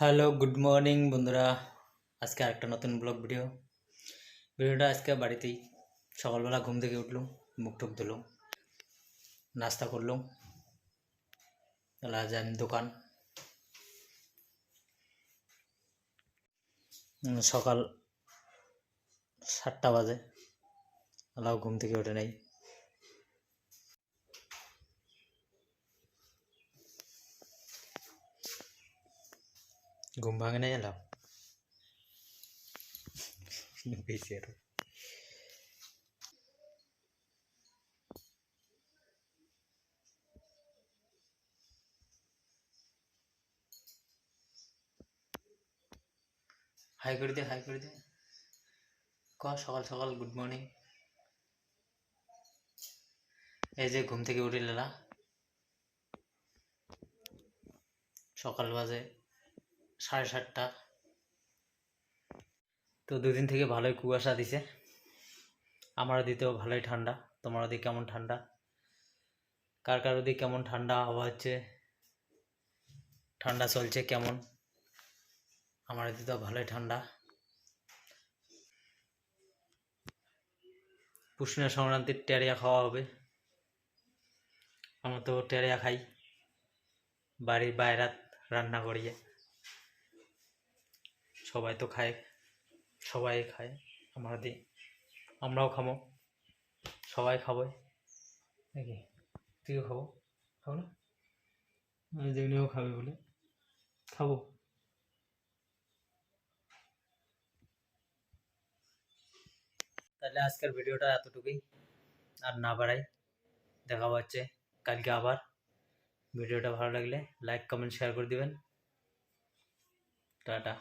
Hello good morning বন্ধুরা। আজকে আরেকটা নতুন ব্লগ ভিডিও ভিডিওটা আজকে বাড়িতেই সকালবেলা ঘুম থেকে উঠলাম, মুখ টুক ধুলাম, নাস্তা করলাম, তাহলে দোকান। সকাল সাতটা বাজে আলাও ঘুম থেকে উঠে নেই। ঘুম ভাঙে নাই এলাম বেশি হাই করে দে হাই করে দে ক সকাল সকাল গুড মর্নিং এই যে ঘুম থেকে উঠে লেলা সকাল বাজে। সাড়ে সাতটা। তো দুদিন থেকে ভালোই কুয়াশা দিছে। আমার দিতেও ভালোই ঠান্ডা। তোমার ওদিকে কেমন ঠান্ডা? কার কার ওদিকে কেমন ঠান্ডা আবহাওয়া হচ্ছে? ঠান্ডা চলছে কেমন? আমার দিতেও ভালোই ঠান্ডা। পুষ্ণা সংক্রান্তির টেরিয়া খাওয়া হবে। আমরা তো টেরিয়া খাই। বাড়ির বাইরাত রান্না করিয়ে। সবাই তো খায়, সবাই খায়, আমরা দিই আমরাও খাব, সবাই খাব, নাকি? তুইও খাব খাব না? যেগুলিও খাবে বলে। খাব। তাহলে আজকের ভিডিওটা এতটুকুই, আর না বাড়াই দেখা পাচ্ছে কালকে আবার। ভিডিওটা ভালো লাগলে লাইক কমেন্ট শেয়ার করে দিবেন। টাটা।